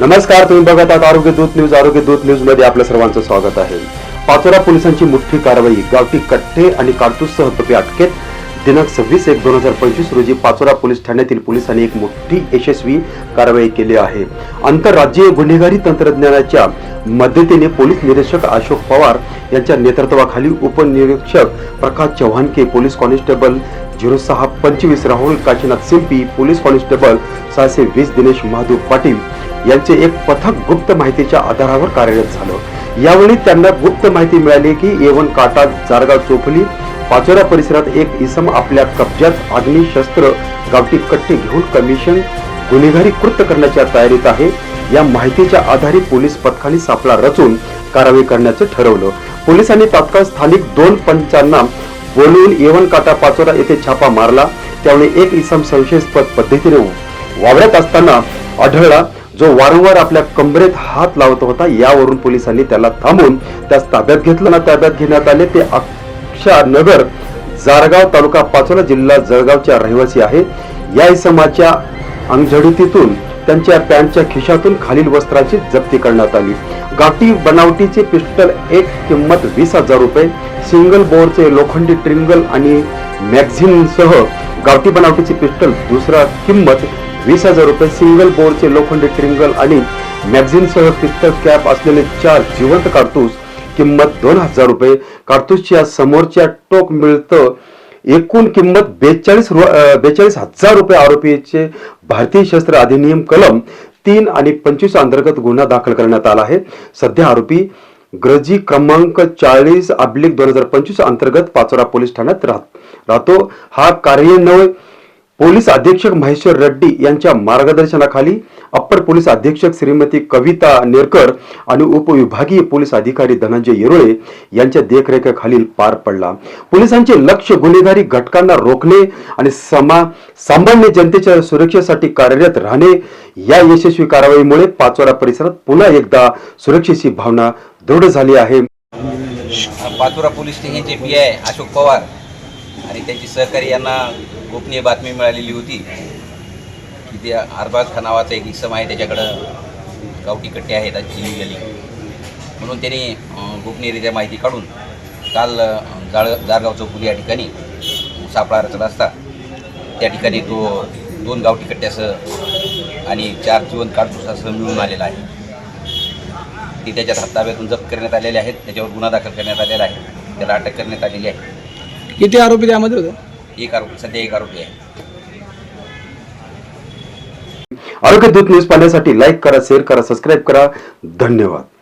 नमस्कार तुम्ही बघत आहात आरोग्य दूत न्यूज. आरोग्य दूत न्यूजमध्ये आपल्या सर्वांचं स्वागत आहे. पाचोरा पोलिसांची मुठ्ठी कारवाई गावठी कट्टे आणि कारतूससह तपे अटकेत. दिनांक सव्वीस एक दोन हजार पंचवीस रोजी पाचोरा पोलीस ठाण्यातील पोलिसांनी एक मोठी यशस्वी कारवाई केली आहे. आंतरराज्यीय गुन्हेगारी तंत्रज्ञानाच्या मदतीने पोलीस निरीक्षक अशोक पवार यांच्या नेतृत्वाखाली उपनिरीक्षक Prakash Chavhanke police constable zero सहा पंचवीस राहुल काशीनाथ सिंपी पोलीस कॉन्स्टेबल सहाशे वीस दिनेश महादेव पाटील यांचे एक पथक गुप्त माहितीच्या आधारावर कार्यरत झालं. यावेळी त्यांना गुप्त माहिती मिळाली की येवन काटा जारगाव चोफली पाचोरा परिसरात एक इसम आपल्या कब्जात अग्निशस्त्र गावठी कट्टे घेऊन कमिशन गुन्हेगारी कृत्य करण्याच्या तयारीत आहे. या माहितीच्या आधारे पोलीस पथकाने सापळा रचून कारवाई करण्याचं ठरवलं. पोलिसांनी तात्काळ स्थानिक दोन पंचांना बोलवून येवन काटा पाचोरा येथे छापा मारला. त्यावेळी एक इसम संशयास्पद पद्धतीने वावरत असताना आढळला जो वारंवार आपल्या कंबरेत हात लावत होता यावरून पोलिसांनी त्याला थांबून त्यास ताब्यात घेतलं ना ताब्यात घेण्यात आले. ते अक्षानगर जारगाव तालुका पाचोला जिल्हा जळगावच्या रहिवासी आहे. या इसमाच्या अंगझडीतीतून त्यांच्या पॅन्टच्या खिशातून खालील वस्त्राची जप्ती करण्यात आली. गाठी बनावटीचे पिस्टल एक किंमत वीस हजार रुपये सिंगल बोरचे लोखंडी ट्रिंगल आणि मॅगझिनसह गावठी बनावटीचे पिस्टल दुसरा किंमत वीस हजार रुपये सिंगल बोर्डचे लोखंडी ट्रिंगल आणि मॅगझिनसह पित्तल कॅप असलेले चार जिवंत कारतूस किंमत दोन हजार रुपये. कारतूसच्या समोरच्या टोक मिळतं. एकूण किंमत बेचाळीस बेचाळीस हजार रुपये आरोपीचे भारतीय शस्त्र अधिनियम कलम तीन आणि पंचवीस अंतर्गत गुन्हा दाखल करण्यात आला आहे. सध्या आरोपी ग्रजी क्रमांक चाळीस अब्लिक दोन हजार पंचवीस अंतर्गत पाचोरा पोलीस ठाण्यात राहत राहतो. हा कार्यान्वय पोलीस अधीक्षक महेश्वर रेड्डी यांच्या मार्गदर्शनाखाली अप्पर पोलीस अधीक्षक श्रीमती कविता नेरकर आणि उपविभागीय पोलीस अधिकारी धनंजय येरोळे यांच्या देखरेखीखाली पार पडला. पोलिसांचे लक्ष गुन्हेगारी घटकांना रोखणे आणि समा सामान्य जनतेच्या सुरक्षेसाठी कार्यरत राहणे या यशस्वी कारवाईमुळे पाचोरा परिसरात पुन्हा एकदा सुरक्षेची भावना दृढ झाली आहे. पाचोरा पोलीस स्टेशनचे पी आय अशोक पवार आणि त्यांची सहकारी यांना गोपनीय बातमी मिळालेली होती की ते अरबाज खा नावाचा एक इसम आहे त्याच्याकडं गावठी कट्टे आहेत आज चिनी गेली म्हणून त्यांनी गोपनीयरित्या माहिती काढून काल जाळ जाळगाव चौकुली या ठिकाणी सापळा रचला असता. त्या ठिकाणी तो दोन गावठी कट्ट्यासह आणि चार जीवन काडतुसासह मिळून आलेला आहे. ते त्याच्यात ताब्यातून जप्त करण्यात आलेले आहेत त्याच्यावर गुन्हा दाखल करण्यात आलेला आहे त्याला अटक करण्यात आलेली आहे. किती आरोपी त्यामध्ये होते? एक आरोपी सध्या एक आरोपी आहे. आरोग्य दूत न्यूज पाहण्यासाठी लाईक करा शेअर करा सबस्क्राईब करा. धन्यवाद.